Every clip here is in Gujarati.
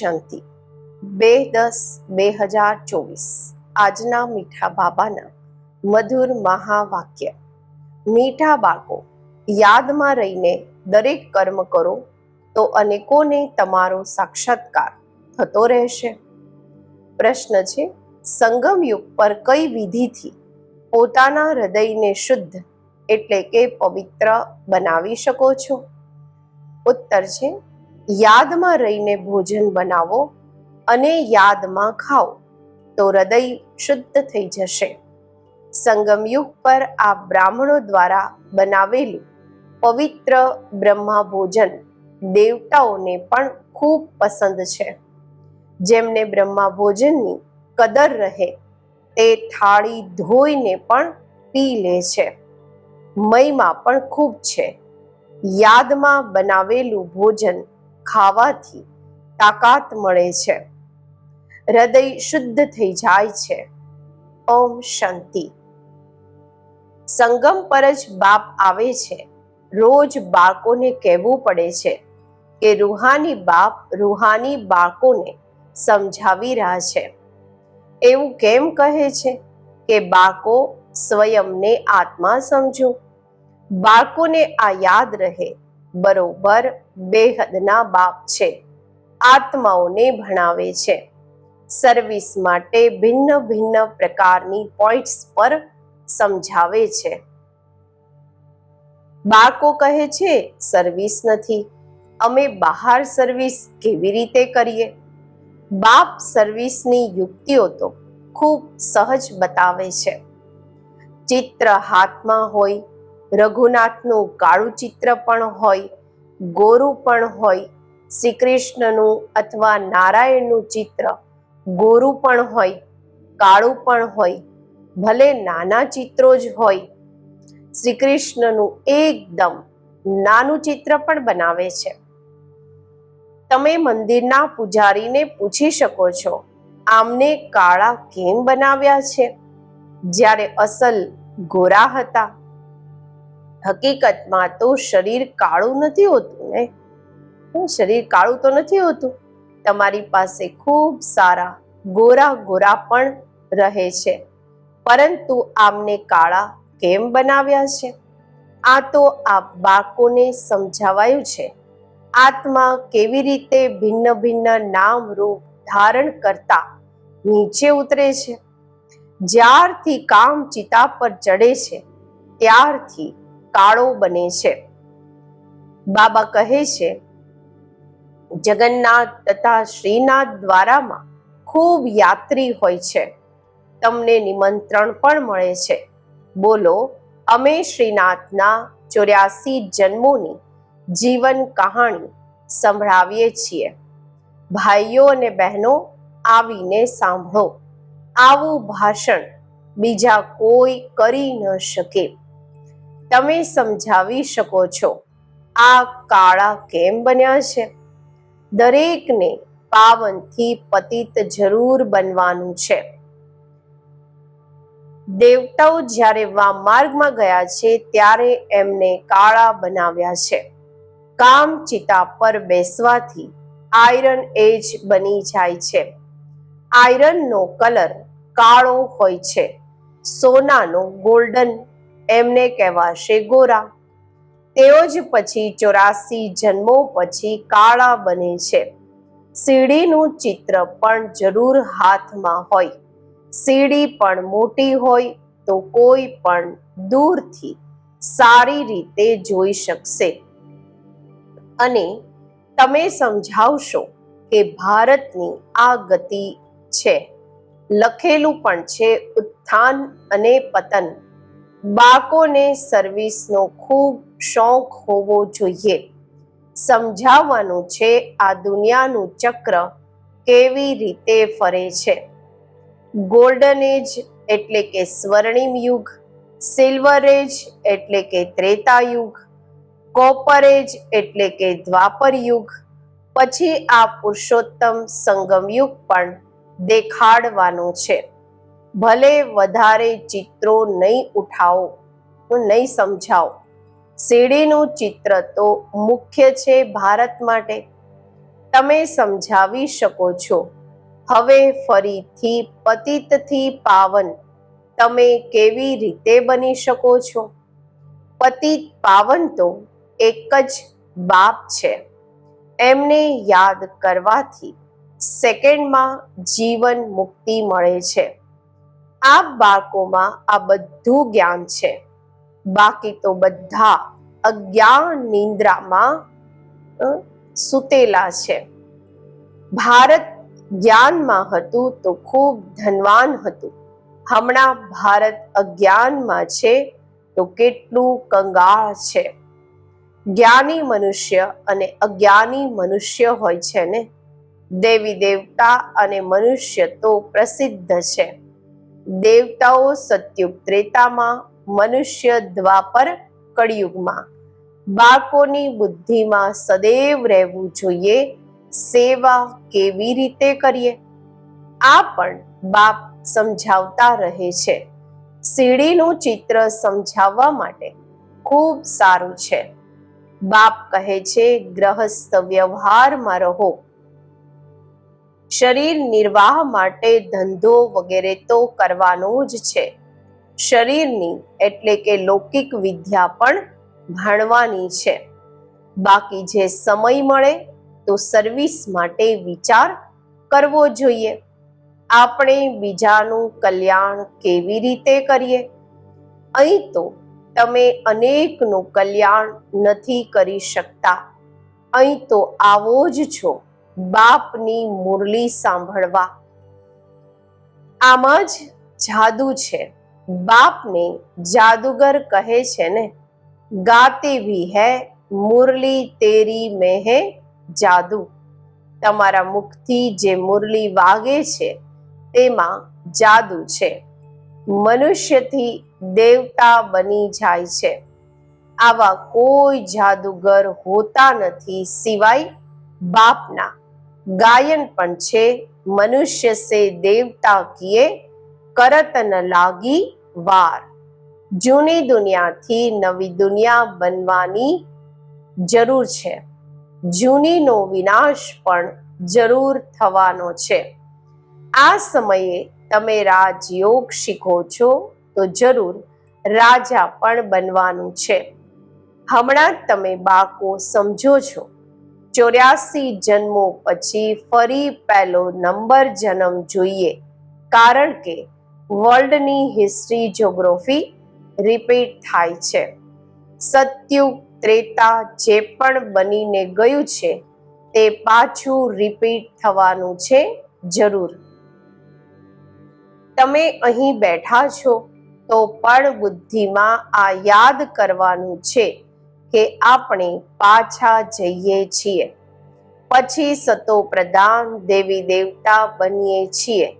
શાંતિ. બે દસ બે હજાર ચોવીસ. આજના મીઠા બાબાના મધુર મહાવાક્ય. મીઠા બાળકો, યાદમાં રહીને દરેક કર્મ કરો, તો અનેકોને તમારો સાક્ષાત્કાર થતો રહેશે. પ્રશ્ન છે સંગમ યુગ પર કઈ વિધિથી પોતાના હૃદયને શુદ્ધ એટલે કે પવિત્ર બનાવી શકો છો? ઉત્તર છે યાદમાં રહીને ભોજન બનાવો અને યાદમાં ખાઓ તો હૃદય શુદ્ધ થઈ જશે. સંગમયુગ પર આ બ્રાહ્મણો દ્વારા બનાવેલું પવિત્ર બ્રહ્મા ભોજન દેવતાઓને પણ ખૂબ પસંદ છે. જેમને બ્રહ્મા ભોજનની કદર રહે તે થાળી ધોઈને પણ પી લે છે. મયમાં પણ ખૂબ છે. યાદમાં બનાવેલું ભોજન ખાવાથી તાકાત મળે છે. હૃદય શુદ્ધ થઈ જાય છે. ઓમ શાંતિ. સંગમ પર જ બાપ આવે છે. રોજ બાળકોને કહેવું પડે છે કે રૂહાની બાપ રૂહાની બાળકોને સમજાવી રહ્યા છે. એવું કેમ કહે છે કે બાળકો સ્વયંને આત્મા સમજો. બાળકોને આ યાદ રહે. બરોબર બેહદના બાપ છે. આત્માઓને ભણાવે છે. સર્વિસ માટે ભિન્ન ભિન્ન પ્રકારની પોઈન્ટ્સ પર સમજાવે છે. બાળકો કહે છે, સર્વિસ નથી. અમે બહાર સર્વિસ કેવી રીતે કરીએ? બાપ સર્વિસની યુક્તિઓ તો ખૂબ સહજ બતાવે છે. ચિત્ર હાથમાં હોય, રઘુનાથનું કાળું ચિત્ર પણ હોય ગોરું પણ હોય શ્રી કૃષ્ણનું અથવા નારાયણનું ચિત્ર. ગોરું પણ હોય, કાળું પણ હોય, ભલે નાના ચિત્રો જ હોય શ્રી કૃષ્ણનું એકદમ નાનું ચિત્ર પણ બનાવે છે. તમે મંદિરના પૂજારીને પૂછી શકો છો, આમને કાળા કેમ બનાવ્યા છે? જ્યારે અસલ ગોરા હતા હકીકતમાં તો શરીર કાળું નથી હોતું ને? શરીર કાળું તો નથી હોતું. તમારી પાસે ખૂબ સારા ગોરા ગોરા પણ રહે છે. પરંતુ આમને કાળા કેમ બનાવ્યા છે? આ તો આ બાળકોને સમજાવાયું છે. આત્મા કેવી રીતે ભિન્ન ભિન્ન નામ રૂપ ધારણ કરતા નીચે ઉતરે છે? જ્યારથી કામ ચિતા પર ચડે છે, ત્યારથી કાળો બને છે. બાબા કહે છે, જગન્નાથ તથા શ્રીનાથ દ્વારામાં ખૂબ યાત્રી હોય છે. તમને નિમંત્રણ પણ મળે છે. બોલો, અમે શ્રીનાથના ચોર્યાસી જન્મોની જીવન કહાણી સંભળાવીએ છીએ. ભાઈઓ અને બહેનો, આવીને સાંભળો. આવું ભાષણ બીજા કોઈ કરી ન શકે. તમે સમજાવી શકો છો, આ કાળા કેમ બન્યા છે? દરેકને પાવનથી પતિત જરૂર બનવાનું છે. દેવતાઓ જ્યારે વા માર્ગમાં ગયા છે, ત્યારે એમને કાળા બનાવ્યા છે. કામ ચિતા પર બેસવાથી આયરન એજ બની જાય છે. આયરનનો કલર કાળો હોય છે. સોનાનો ગોલ્ડન એમને કહેવાશે ગોરા. તેઓ જ પછી ચોરાસી જન્મો પછી કાળા બને છે. સીડીનું ચિત્ર પણ જરૂર હાથમાં હોય. સીડી પણ મોટી હોય તો કોઈ પણ દૂરથી સારી રીતે જોઈ શકશે. અને તમે સમજાવશો કે ભારતની આ ગતિ છે. લખેલું પણ છે ઉત્થાન અને પતન. બાળકોને સર્વિસનો ખૂબ શોખ હોવો જોઈએ. સમજાવવાનું છે આ દુનિયાનું ચક્ર કેવી રીતે ફરે છે. ગોલ્ડન એજ એટલે કે સ્વર્ણિમ યુગ સિલ્વર એજ એટલે કે ત્રેતા યુગ કોપર એજ એટલે કે દ્વાપર યુગ, પછી આ પુરુષોત્તમ સંગમ યુગ પણ દેખાડવાનો છે. ભલે વધારે ચિત્રો નહીં ઉઠાવો નહીં સમજાવો. શેરડીનું ચિત્ર તો મુખ્ય છે ભારત માટે. તમે સમજાવી શકો છો. હવે ફરીથી પતિતથી પાવન. તમે કેવી રીતે બની શકો છો? પતિત પાવન તો એક જ બાપ છે. એમને યાદ કરવાથી સેકન્ડમાં જીવન મુક્તિ મળે છે. આ બાળકોમાં આ બધું જ્ઞાન છે. બાકી તો બધા અજ્ઞાન નિંદ્રામાં સૂતેલા છે. ભારત જ્ઞાનમાં હતું તો ખૂબ ધનવાન હતું. હમણાં ભારત અજ્ઞાનમાં છે તો કેટલું કંગાળ છે. જ્ઞાની મનુષ્ય અને અજ્ઞાની મનુષ્ય હોય છે ને? દેવી દેવતા અને મનુષ્ય તો પ્રસિદ્ધ છે. દેવતાઓ સત્યુગ ત્રેતામાં, મનુષ્ય દ્વાપર કળિયુગમાં. બાળકોની બુદ્ધિમાં સદૈવ રહેવું જોઈએ, સેવા કેવી રીતે કરીએ? આ પણ બાપ સમજાવતા રહે છે. સીડીનું ચિત્ર સમજાવવા માટે ખૂબ સારું છે. બાપ કહે છે, ગ્રહસ્થ વ્યવહારમાં રહો. શરીર નિર્વાહ માટે ધંધો વગેરે તો કરવાનો જ છે. શરીરની એટલે કે લૌકિક વિદ્યા પણ ભણવાની છે. બાકી જે સમય મળે તો સર્વિસ માટે વિચાર કરવો જોઈએ. આપણે બીજાનું કલ્યાણ કેવી રીતે કરીએ? અહીં તો તમે અનેકનું કલ્યાણ નથી કરી શકતા. અહીં તો આવો જ છો. બાપની મુરલી સાંભળવા. આમાં જ જાદુ છે. બાપને જાદુગર કહે છે ને, ગાતી ભી હૈ મુરલી તેરી મેં હે જાદુ. તમારા મુખથી જે મુરલી વાગે છે, તેમાં જાદુ છે. મનુષ્યથી દેવતા બની જાય છે. આવા કોઈ જાદુગર હોતા નથી સિવાય બાપના. ગાયન પણ છે. મનુષ્ય સે દેવતા કીએ કરત ન લાગી વાર. જૂની દુનિયાથી નવી દુનિયા બનવાની જરૂર છે. જૂનીનો વિનાશ પણ જરૂર થવાનો છે. આ સમયે તમે રાજયોગ શીખો છો, તો જરૂર રાજા પણ બનવાનું છે. હમણાં તમે બાળકો સમજો છો. ચોર્યાસી જન્મો પછી ફરી પહેલો નંબર જન્મ જોઈએ. કારણ કે વર્લ્ડની હિસ્ટ્રી જોગ્રાફી રિપીટ થાય છે. સત્યુગ ત્રેતા જે પણ બનીને ગયું છે, તે પાછું રિપીટ થવાનું છે જરૂર. તમે અહીં બેઠા છો તો પણ બુદ્ધિમાં આ યાદ કરવાનું છે. કે આપણે પાછા જઈએ છીએ. પછી સતો પ્રધાન દેવી દેવતા બનીએ છીએ.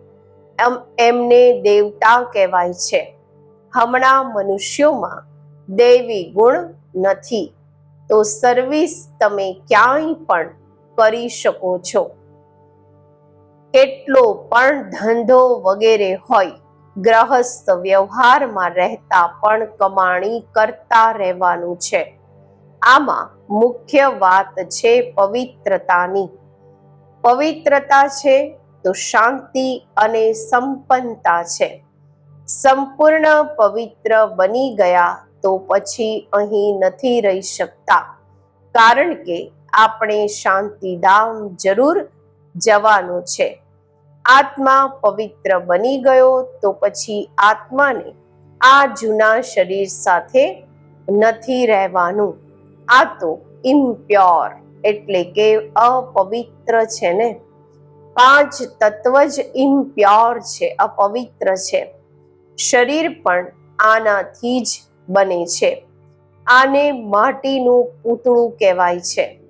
એમ એમને દેવતા કહેવાય છે. હમણાં મનુષ્યોમાં દેવી ગુણ નથી. તો સર્વિસ તમે ક્યાંય પણ કરી શકો છો. કેટલો પણ ધંધો વગેરે હોય, ગ્રહસ્થ વ્યવહારમાં રહેતા પણ કમાણી કરતા રહેવાનું છે. આમાં મુખ્ય વાત છે પવિત્રતાની. પવિત્રતા છે તો શાંતિ અને સંપન્નતા છે. સંપૂર્ણ પવિત્ર બની ગયા તો પછી અહીં નથી રહી શકતા. કારણ કે આપણે શાંતિધામ જરૂર જવાનું છે. આત્મા પવિત્ર બની ગયો તો પછી આત્માને આ જૂના શરીર સાથે નથી રહેવાનું. આ તો ઇમ્પ્યોર એટલે કે અપવિત્ર છે ને? પાંચ તત્વ જ ઇમ્પ્યોર છે, અપવિત્ર છે. શરીર પણ આનાથી જ બને છે. આને માટીનું પૂતળું કહેવાય છે.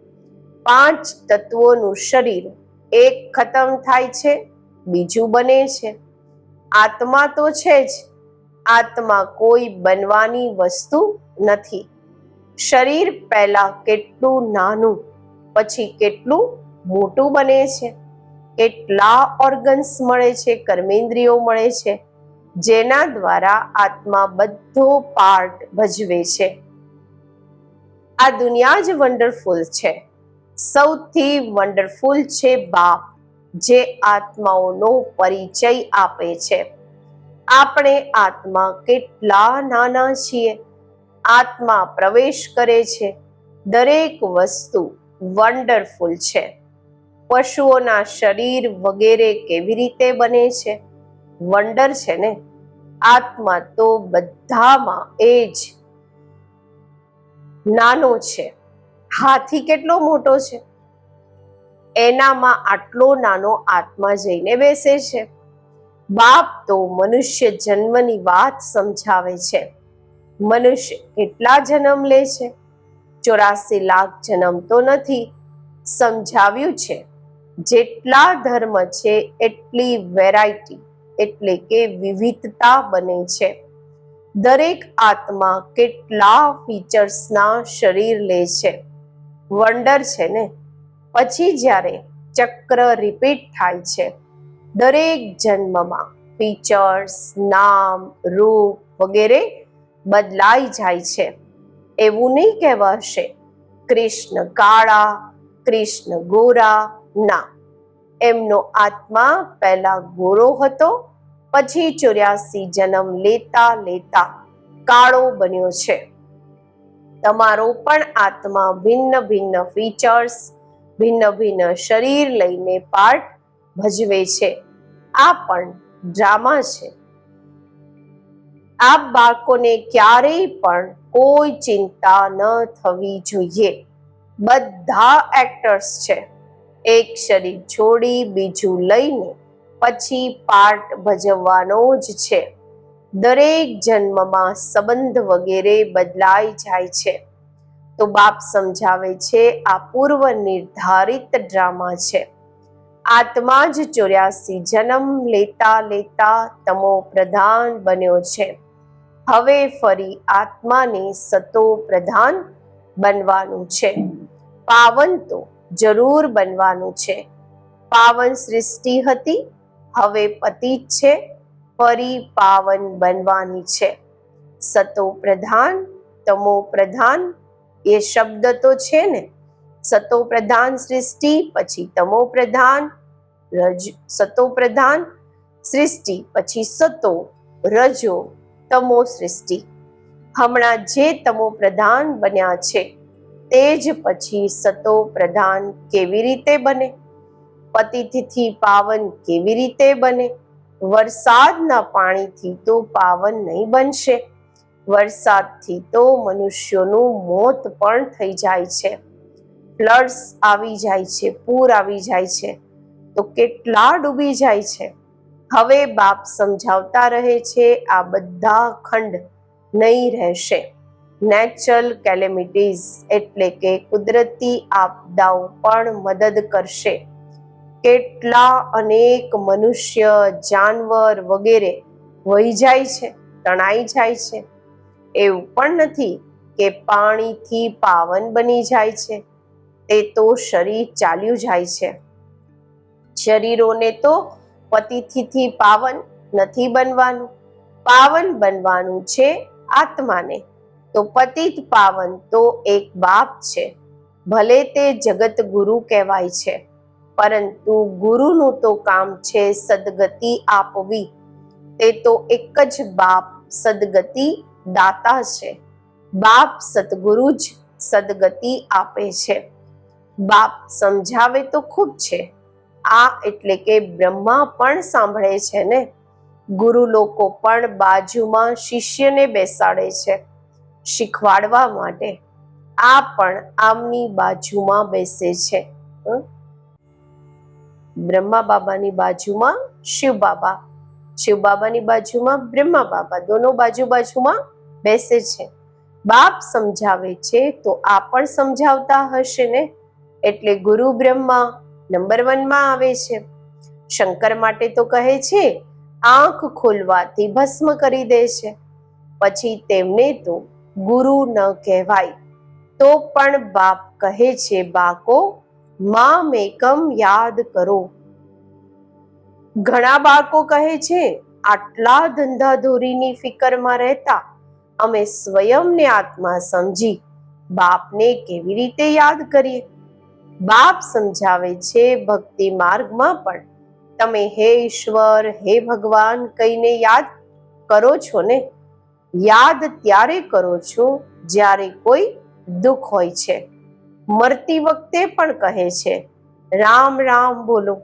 પાંચ તત્વોનું શરીર એક ખતમ થાય છે, બીજું બને છે. આત્મા તો છે જ. આત્મા કોઈ બનવાની વસ્તુ નથી. શરીર પહેલા કેટલું નાનું, પછી કેટલું મોટું બને છે. કેટલા ઓર્ગન્સ મળે છે, કર્મેન્દ્રિયો મળે છે, જેના દ્વારા આત્મા બધો પાર્ટ ભજવે છે. આ દુનિયા જ વન્ડરફુલ છે. સૌથી વન્ડરફુલ છે બાપ, જે આત્માઓનો પરિચય આપે છે. આપણે આત્મા કેટલા નાના છીએ. આત્મા પ્રવેશ કરે છે. દરેક વસ્તુ વન્ડરફુલ છે. પશુઓના શરીર વગેરે કેવી રીતે બને છે? વંડર છે ને? આત્મા તો બધામાં એ જ નાનો છે. હાથી કેટલો મોટો છે? એનામાં આટલો નાનો આત્મા જઈને બેસે છે. બાપ તો મનુષ્ય જન્મની વાત સમજાવે છે. મનુષ્ય કેટલા જન્મ લે છે? ચોરાસી લાખ જન્મ તો નથી. સમજાવ્યું છે, જેટલા ધર્મ છે એટલી વેરાયટી એટલે કે વિવિધતા બને છે. દરેક આત્મા કેટલા ફીચર્સના શરીર લે છે. વંડર છે ને? પછી જ્યારે ચક્ર રિપીટ થાય છે, દરેક જન્મમાં ફીચર્સ નામ, રૂપ વગેરે બદલાઈ જાય છે. એવું નહીં કહેવાશે. કૃષ્ણ કાળા, કૃષ્ણ ગોરા, ના. એમનો આત્મા પહેલા ગોરો હતો, પછી ચોર્યાસી જન્મ લેતા લેતા કાળો બન્યો છે. તમારો પણ આત્મા ભિન્ન ભિન્ન ફીચર્સ ભિન્ન ભિન્ન શરીર લઈને પાર્ટ ભજવે છે. આ પણ ડ્રામા છે. આ બાળકોને ક્યારેય પણ કોઈ ચિંતા ન થવી જોઈએ. બધા એક્ટર્સ છે. એક શરીર છોડી બીજું લઈને પછી પાર્ટ ભજવવાનો જ છે. દરેક જન્મમાં સંબંધ વગેરે બદલાઈ જાય છે. તો બાપ સમજાવે છે, આ પૂર્વ નિર્ધારિત ડ્રામા છે. આત્મા જ ચોર્યાસી જન્મ લેતા લેતા તમો પ્રધાન બન્યો છે. હવે ફરી આત્માને સતો પ્રધાન બનવાનું છે. પાવન તો જરૂર બનવાનું છે. પાવન સૃષ્ટિ હતી, હવે પતિ જ છે, ફરી પાવન બનવાની છે. સતો પ્રધાન, તમો પ્રધાન, એ શબ્દ તો છે ને. સતો પ્રધાન સૃષ્ટિ, પછી તમો પ્રધાન, રજ, સતો પ્રધાન, સૃષ્ટિ, પછી સતો, રજો તમો સૃષ્ટિ. હમણાં જે તમો પ્રધાન બન્યા છે, તે જ પછી સતો પ્રધાન કેવી રીતે બને? પતિથિથી પાવન કેવી રીતે બને? વરસાદના પાણીથી તો પાવન નહીં બનશે. વરસાદથી તો મનુષ્યોનું મોત પણ થઈ જાય છે. ફ્લડ્સ આવી જાય છે, પૂર આવી જાય છે. તો કેટલા ડૂબી જાય છે? હવે બાપ સમજાવતા રહે છે, આ બધા ખંડ નહીં રહેશે. નેચરલ કેલેમિટીઝ એટલે કે કુદરતી આપદાઓ પણ મદદ કરશે. કેટલા અનેક મનુષ્ય, જાનવર વગેરે વહી જાય છે, તણાઈ જાય છે. એવું પણ નથી કે પાણીથી પાવન બની જાય છે, તે તો શરીર ચાલ્યું જાય છે. શરીરોને તો પતિથિથી પાવન નથી બનવાનું. પાવન બનવાનું છે આત્માને. તો પતિત પાવન તો એક બાપ છે. ભલે તે જગત ગુરુ કહેવાય છે, પરંતુ ગુરુનું તો કામ છે સદગતિ આપવી. તે તો એક જ બાપ સદગતિ દાતા છે. બાપ સદગુરુ જ સદગતિ આપે છે. બાપ સમજાવે તો ખૂબ છે આ એટલે કે બ્રહ્મા પણ સાંભળે છે ને? ગુરુ લોકો પણ બાજુમાં શિષ્યને બેસાડે છે શીખવાડવા માટે. આ પણ આમની બાજુમાં બેસે છે. બ્રહ્મા બાબાની બાજુમાં શિવ બાબા. શિવ બાબાની બાજુમાં બ્રહ્મા બાબા. દોનો બાજુ બાજુમાં બેસે છે. બાપ સમજાવે છે તો આ પણ સમજાવતા હશે ને? એટલે ગુરુ બ્રહ્મા નંબર વનમાં આવે છે. શંકર માટે તો કહે છે, આંખ ખોલવાથી ભસ્મ કરી દે છે. પછી તેમને તો ગુરુ ન કહેવાય. તો પણ બાપ કહે છે બાકો માં મેકમ યાદ કરો. ઘણા બાળકો કહે છે, આટલા ધંધાધોરીની ફિકરમાં રહેતા, અમે સ્વયંને આત્મા સમજી બાપને કેવી રીતે યાદ કરીએ? બાપ સમજાવે છે ભક્તિ માર્ગમાં પણ. તમે હે ઈશ્વર, હે ભગવાન કહીને યાદ કરો છો ને? યાદ ત્યારે કરો છો જ્યારે કોઈ દુઃખ હોય છે. મરતી વખતે પણ કહે છે, રામ રામ બોલો.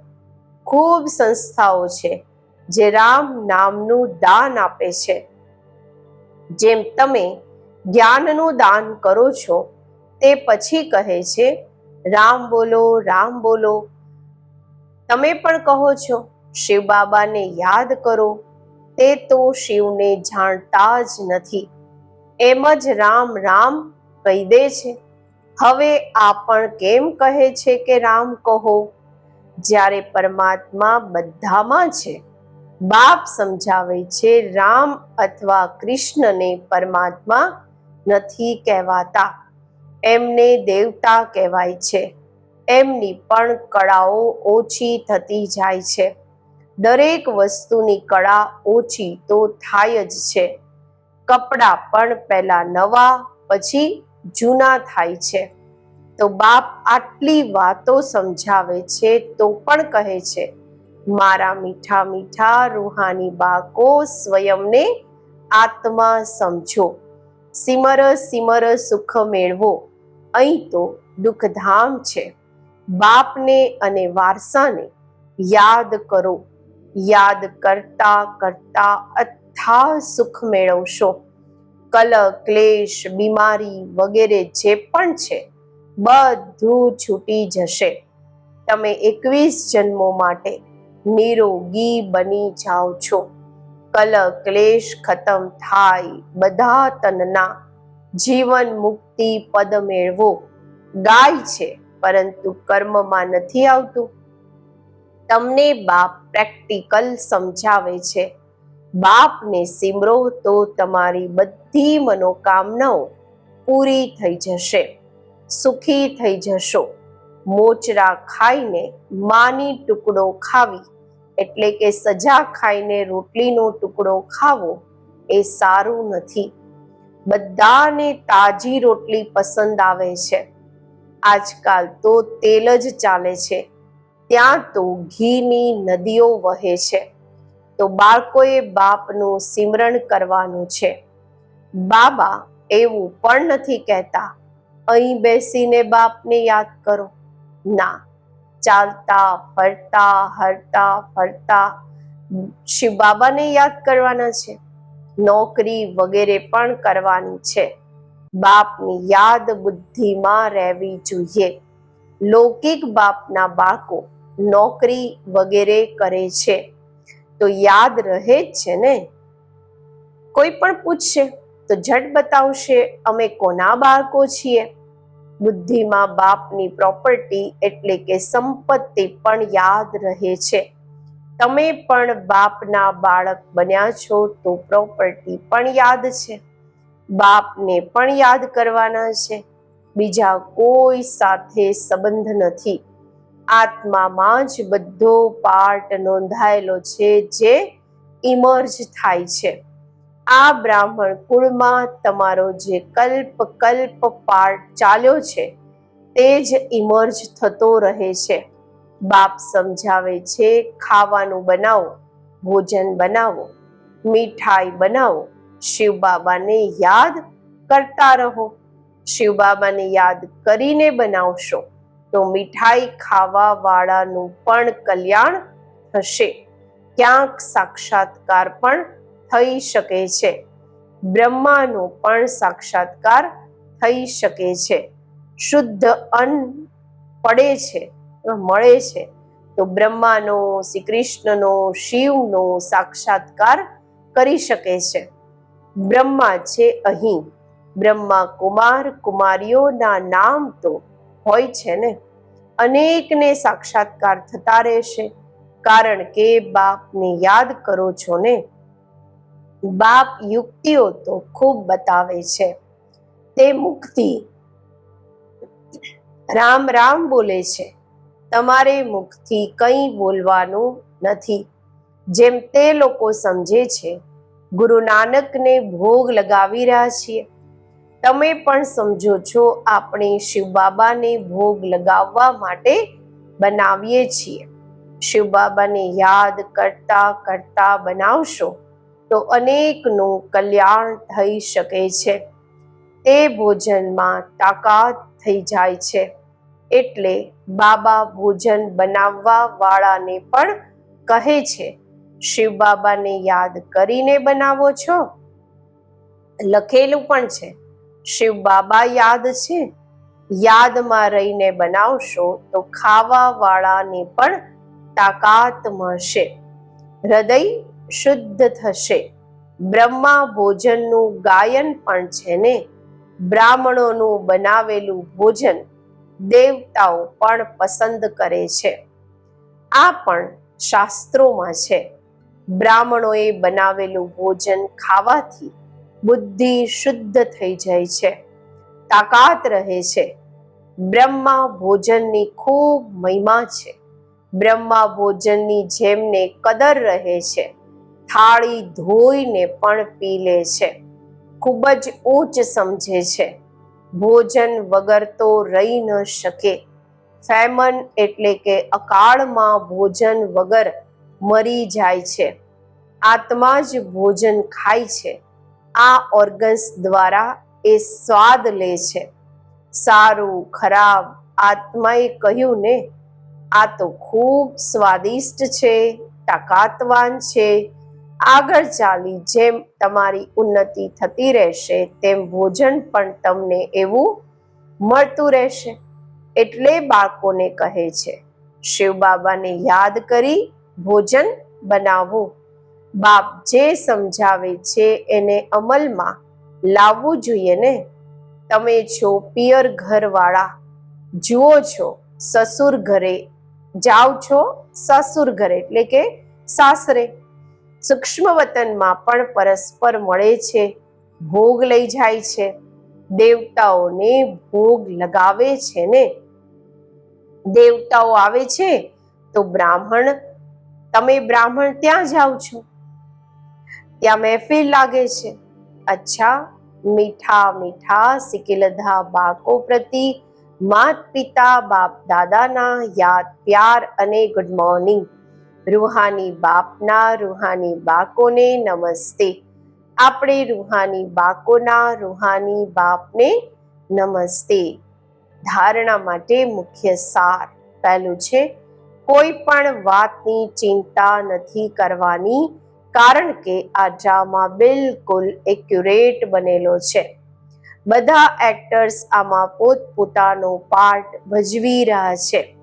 ખૂબ સંસ્થાઓ છે જે રામ નામનું દાન આપે છે. જેમ તમે જ્ઞાનનું દાન કરો છો, તે પછી કહે છે રામ બોલો રામ બોલો. તમે પણ કહો છો, શિવ બાબાને યાદ કરો. તે તો શિવને જાણતા જ નથી. એમ જ રામ રામ કહી દે છે. હવે આ પણ કેમ કહે છે કે રામ કહો? જ્યારે પરમાત્મા બધામાં છે, બાપ સમજાવે છે, રામ અથવા કૃષ્ણને પરમાત્મા નથી કહેવાતા. એમને દેવતા કહેવાય છે. એમની પણ કળાઓ ઓછી થતી જાય છે. દરેક વસ્તુની કળા ઓછી તો થાય જ છે. કપડાં પણ પહેલા નવા, પછી જૂના થાય છે. તો બાપ આટલી વાતો સમજાવે છે તો પણ કહે છે, મારા મીઠા મીઠા રૂહાની બાકો સ્વયંને આત્મા સમજો. સિમર સિમર સુખ મેળવો. અહીં તો દુઃખધામ છે. બાપને અને વારસાને યાદ કરો. યાદ કરતા કરતા અથા સુખ મેળવશો. કલ, ક્લેશ, બીમારી વગેરે જે પણ છે, બધું છૂટી જશે. તમે એકવીસ જન્મો માટે નિરોગી બની જાઓ છો. કલ, ક્લેશ ખતમ થાય બધા તનના જીવન મુક્તિ પદ મેળવો. ગાય છે, પરંતુ કર્મમાં નથી આવતું. તમને બાપ પ્રેક્ટિકલ સમજાવે છે. બાપને સિમરો તો તમારી બધી મનોકામનાઓ પૂરી થઈ જશે, સુખી થઈ જશો. મોચરા ખાઈને માની ટુકડો ખાવી, એટલે કે સજા ખાઈને રોટલીનો ટુકડો ખાવો એ સારું નથી. બધાને તાજી રોટલી પસંદ આવે છે. આજકાલ તો તેલ જ ચાલે છે. ત્યાં તો ઘીની નદીઓ વહે છે. તો બાળકોએ બાપનું સિમરણ કરવાનું છે. બાબા એવું પણ નથી કહેતા. અહીં બેસીને બાપને યાદ કરો. ના, ચાલતા, ફરતા, હરતા, ફરતા, શિવ બાબાને યાદ કરવાના છે. નોકરી વગેરે પણ કરવાની છે. બાપની યાદ બુદ્ધિમાં રહેવી જોઈએ. લૌકિક બાપના બાળકો નોકરી વગેરે કરે છે. તો યાદ રહે જ છે ને? કોઈ પણ પૂછશે, તો ઝટ બતાવશે, અમે કોના બાળકો છીએ? બુદ્ધિમાં બાપની પ્રોપર્ટી એટલે કે સંપત્તિ પણ યાદ રહે છે. તમે પણ બાપના બાળક બન્યા છો તો પ્રોપર્ટી પણ યાદ છે. બાપને પણ યાદ કરવાના છે. બીજા કોઈ સાથે સંબંધ નથી. આત્મામાં જ બધો પાર્ટ નોંધાયેલો છે જે ઇમર્જ થાય છે. આ બ્રાહ્મણ કુળમાં તમારો જે કલ્પ કલ્પ પાર્ટ ચાલ્યો છે, તે જ ઇમર્જ થતો રહે છે. બાપ સમજાવે છે, ખાવાનું બનાવો, ભોજન બનાવો, મીઠાઈ બનાવો શિવ બાબાને યાદ કરતા રહો. શિવ બાબાને યાદ કરીને બનાવશો તો મીઠાઈ ખાવા વાળાનું પણ કલ્યાણ થશે. ક્યાંક સાક્ષાત્કાર પણ થઈ શકે છે. બ્રહ્માનો પણ સાક્ષાત્કાર થઈ શકે છે. શુદ્ધ અન્ન પડે છે. મળે છે, તો બ્રહ્માનો શ્રી કૃષ્ણનો શિવનો સાક્ષાત્કાર કરી શકે છે. બ્રહ્મા છે અહીં. બ્રહ્મા કુમાર કુમારીઓના નામ તો હોય છે ને. અનેકને સાક્ષાત્કાર થતા રહેશે. કારણ કે બાપને યાદ કરો છો ને. બાપ યુક્તિઓ તો ખૂબ બતાવે છે. તે મુક્તિ રામ રામ બોલે છે. તમારે મુખથી કંઈ બોલવાનું નથી. જેમ તે લોકો સમજે છે, ગુરુ નાનકને ભોગ લગાવી રહ્યા છીએ. તમે પણ સમજો છો, આપણે શિવ બાબાને ભોગ લગાવવા માટે બનાવીએ છીએ. શિવ બાબાને યાદ કરતા કરતા બનાવશો, તો અનેકનું કલ્યાણ થઈ શકે છે. તે ભોજનમાં તાકાત થઈ જાય છે. એટલે બાબા ભોજન બનાવવા વાળાને પણ કહે છે, શિવ બાબાને યાદ કરીને બનાવો છો? લખેલું પણ છે, શિવ બાબા યાદ છે, યાદમાં રહીને બનાવશો તો ખાવા વાળાને પણ તાકાત મળશે, હૃદય શુદ્ધ થશે. બ્રહ્મા ભોજનનું ગાયન પણ છે ને, બ્રાહ્મણોનું બનાવેલું ભોજન દેવતાઓ પણ પસંદ કરે છે. આ પણ શાસ્ત્રોમાં છે. બ્રાહ્મણોએ બનાવેલું ભોજન ખાવાથી બુદ્ધિ શુદ્ધ થઈ જાય છે. તાકાત રહે છે. બ્રહ્મા ભોજનની ખૂબ મહિમા છે. બ્રહ્મા ભોજનની જેમને કદર રહે છે, થાળી ધોઈને પણ પી લે છે. ખૂબ જ ઊંચ સમજે છે. ભોજન વગર તો રહી ન શકે. ફેમન એટલે કે અકાળમાં ભોજન વગર મરી જાય છે. આત્મા જ ભોજન ખાય છે. આ ઓર્ગન્સ દ્વારા એ સ્વાદ લે છે. સારું, ખરાબ આત્માએ કહ્યું ને, આ તો ખૂબ સ્વાદિષ્ટ છે, તાકાતવાન છે આગળ ચાલી જેમ તમારી ઉન્નતિ થતી રહેશે, તેમ ભોજન પણ તમને એવું મળતું રહેશે. એટલે બાળકોને કહે છે, શિવ બાબાને યાદ કરી ભોજન બનાવવું બાપ જે સમજાવે છે એને અમલમાં લાવવું જોઈએ ને? તમે છો પિયર ઘરવાળા જુઓ છો, સસુર ઘરે જાઓ છો, સસુર ઘરે એટલે કે સાસરે સૂક્ષ્મ વતનમાં પણ પરસ્પર મળે છે, ભોગ લઈ જાય છે, દેવતાઓને ભોગ લગાવે છે ને? દેવતાઓ આવે છે તો બ્રાહ્મણ, તમે બ્રાહ્મણ ત્યાં જાઓ છો. ત્યાં મહેફિલ લાગે છે. અચ્છા, મીઠા મીઠા સિકિલધા બાળકો પ્રતિ માત પિતા બાપ દાદાના યાદ, પ્યાર અને ગુડ મોર્નિંગ રૂહાની બાપના, રૂહાની બાકોને નમસ્તે. આપણે રૂહાની બાકોના, રૂહાની બાપને નમસ્તે. ધારણા માટે મુખ્ય સાર પહેલું છે, કોઈ પણ વાતની ચિંતા નથી કરવાની, કારણ કે આ ડ્રામા બિલકુલ એક્યુરેટ બનેલો છે. બધા એક્ટર્સ આમાં પોતપોતાનો પાર્ટ ભજવી રહ્યા છે.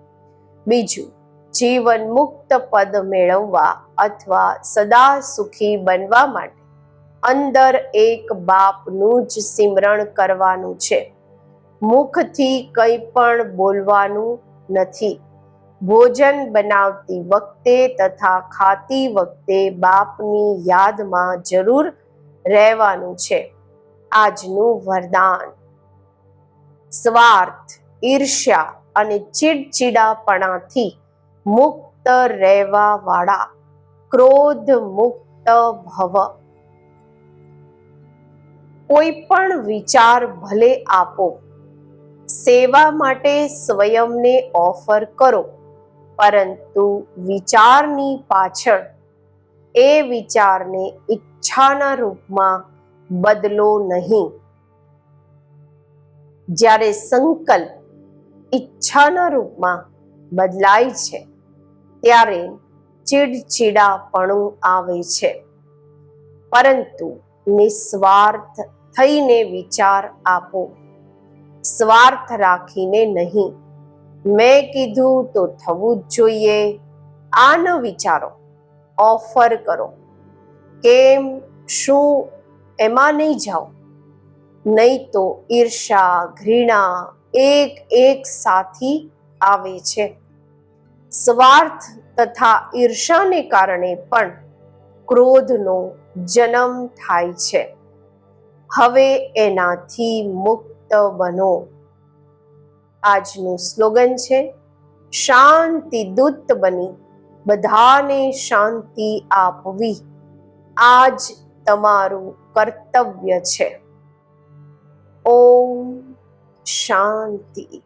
બીજું જીવન મુક્ત પદ મેળવવા અથવા સદા સુખી બનવા માટે અંદર એક બાપનું જ સિમરણ કરવાનું છે. મુખથી કંઈ પણ બોલવાનું નથી. ભોજન બનાવતી વખતે તથા ખાતી વખતે બાપની યાદમાં જરૂર રહેવાનું છે. આજનું વરદાન. સ્વાર્થ, ઈર્ષ્યા અને ચીડચીડાપણાથી મુક્ત રહેવા વાળા ક્રોધ મુક્ત ભવ. કોઈ પણ વિચાર ભલે આપો, સેવા માટે સ્વયંને ઓફર કરો, પરંતુ વિચારની પાછળ એ વિચારને ઈચ્છાના રૂપમાં બદલો નહીં. જ્યારે સંકલ્પ ઈચ્છાના રૂપમાં બદલાય છે ત્યારે ચીડચીડાપણું આવે છે. પરંતુ નિસ્વાર્થ થઈને વિચાર આપો. સ્વાર્થ રાખીને નહીં. મેં કીધું તો થવું જ જોઈએ. આ ન વિચારો. ઓફર કરો. કેમ? શું? એમાં નહીં જાઓ. નહીં તો ઈર્ષા, ઘૃણા એક એક સાથી આવે છે. સ્વાર્થ તથા ઈર્ષાને કારણે પણ ક્રોધનો જન્મ થાય છે. હવે એનાથી મુક્ત બનો. આજનું સ્લોગન છે શાંતિ દૂત બની, બધાને શાંતિ આપવી. આજ તમારું કર્તવ્ય છે. ઓમ શાંતિ.